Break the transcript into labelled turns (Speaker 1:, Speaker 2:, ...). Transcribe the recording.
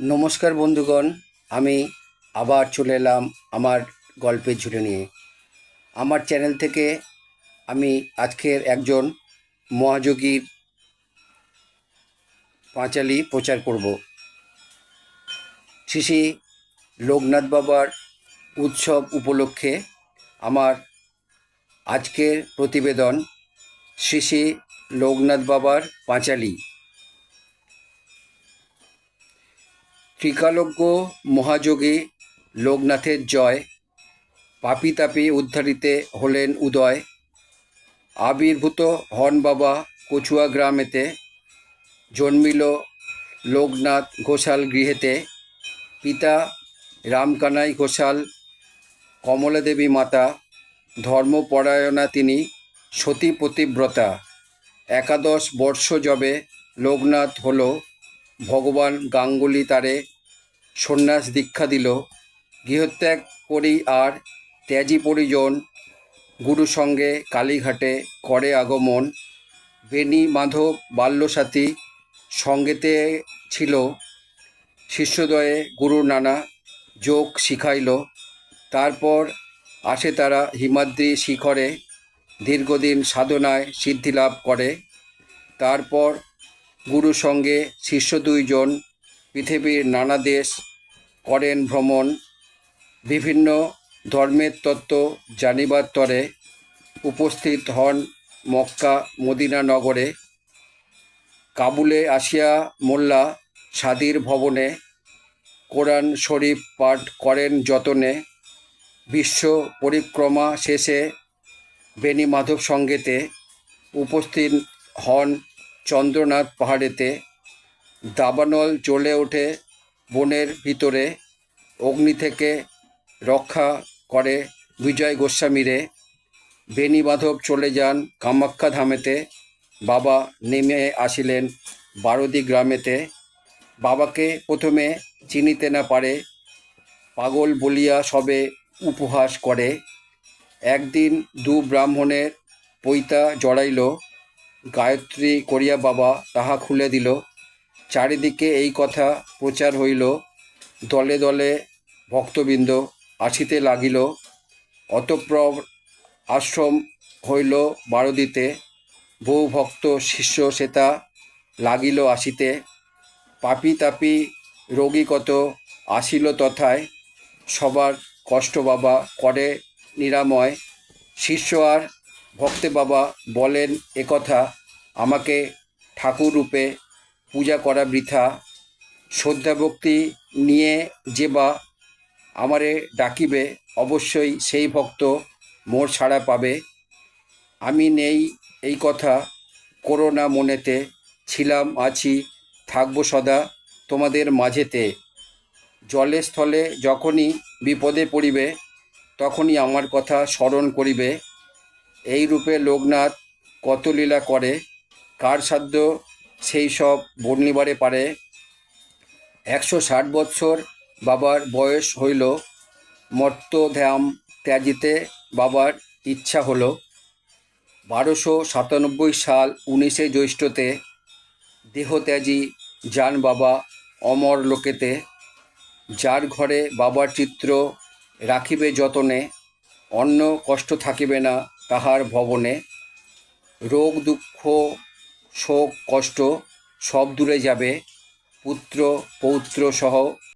Speaker 1: নমস্কার বন্ধুগণ, আমি আবার চলে এলাম আমার গল্পের ঝুলে নিয়ে। আমার চ্যানেল থেকে আমি আজকের একজন মহাযোগীর পাঁচালি প্রচার করব। শ্রী লোকনাথ বাবার উৎসব উপলক্ষে আমার আজকের প্রতিবেদন শ্রী শ্রী লোকনাথ বাবার পাঁচালি। ত্রিকালজ্ঞ মহাযোগী লোকনাথের জয়, পাপি তাপি উদ্ধারিতে হলেন উদয়। আবির্ভূত হন বাবা কচুয়া গ্রামেতে, জন্মিল লোকনাথ ঘোষাল গৃহেতে। পিতা রামকানাই ঘোষাল, কমলাদেবী মাতা, ধর্মপরায়ণা তিনি, সতী পতিব্রতা। একাদশ বর্ষ যবে লোকনাথ হল ভগবান গাঙ্গুলি তারে সন্ন্যাস দীক্ষা দিল। গৃহত্যাগ করি আর ত্যাজি পরিজন গুরু সঙ্গে কালীঘাটে করে আগমন। বেণী, মাধব, বাল্যসাথী সঙ্গেতে ছিল। শিষ্যদয়ে গুরু নানা যোগ শিখাইল। তারপর আসে তারা হিমাদ্রি শিখরে, দীর্ঘদিন সাধনায় সিদ্ধিলাভ করে। তারপর গুরু সঙ্গে শিষ্য দুইজন পৃথিবীর নানা দেশ করেন ভ্রমণ, বিভিন্ন ধর্মের তত্ত্ব জানিবার তরে উপস্থিত হন মক্কা মদিনা নগরে। কাবুলে আসিয়া মোল্লা সাদির ভবনে কোরআন শরীফ পাঠ করেন যতনে। বিশ্ব পরিক্রমা শেষে বেণী মাধব সঙ্গেতে উপস্থিত হন চন্দ্রনাথ পাহাড়েতে। দাবানল জ্বলে ওঠে বনের ভিতরে, অগ্নি থেকে রক্ষা করে বিজয় গোস্বামীরে। বেণী মাধব চলে যান কামাখ্যা ধামেতে। বাবা নেমে আসিলেন বারদি গ্রামেতে। বাবাকে প্রথমে চিনিতে না পারে, পাগল বলিয়া সবে উপহাস করে। একদিন দু ব্রাহ্মণের পৈতা জড়াইল, গায়ত্রী করিয়া বাবা তাহা খুলে দিল। চারিদিকে এই কথা প্রচার হইল, দলে দলে ভক্তবৃন্দ আসিতে লাগিল অতঃপ্রব আশ্রম হইল বারদিতে, বহু ভক্ত শিষ্য সেতা লাগিল আসিতে, পাপি তাপি রোগী কত আসিল তথায়, সবার কষ্ট বাবা করে নিরাময়, শিষ্য আর ভক্তে বাবা বলেন একথা আমাকে ঠাকুর রূপে পূজা করা বৃথা, শ্রদ্ধা ভক্তি নিয়ে যে বা আমারে ডাকিবে, অবশ্যই সেই ভক্ত মোর ছাড়া পাবে। আমি নেই এই কথা, করো না মনেতে, ছিলাম আছি, থাকব সদা তোমাদের মাঝেতে। জলে স্থলে যখনই বিপদে পড়িবে, তখনই আমার কথা স্মরণ করিবে। এই রূপে লোকনাথ কত লীলা করে, কার সাধ্য সেই সব বর্ণিবারে পারে। একশো ষাট বৎসর বাবার বয়স হইল। মর্তধাম ত্যাজিতে বাবার ইচ্ছা হলো। বারোশো সাতানব্বই সাল উনিশে জ্যৈষ্ঠতে দেহত্যাজি যান বাবা অমর লোকেতে। যার ঘরে বাবার চিত্র রাখিবে যতনে, অন্য কষ্ট থাকিবে না তাহার ভবনে। রোগ দুঃখ শোক কষ্ট সব দূরে যাবে। পুত্র পৌত্র সহ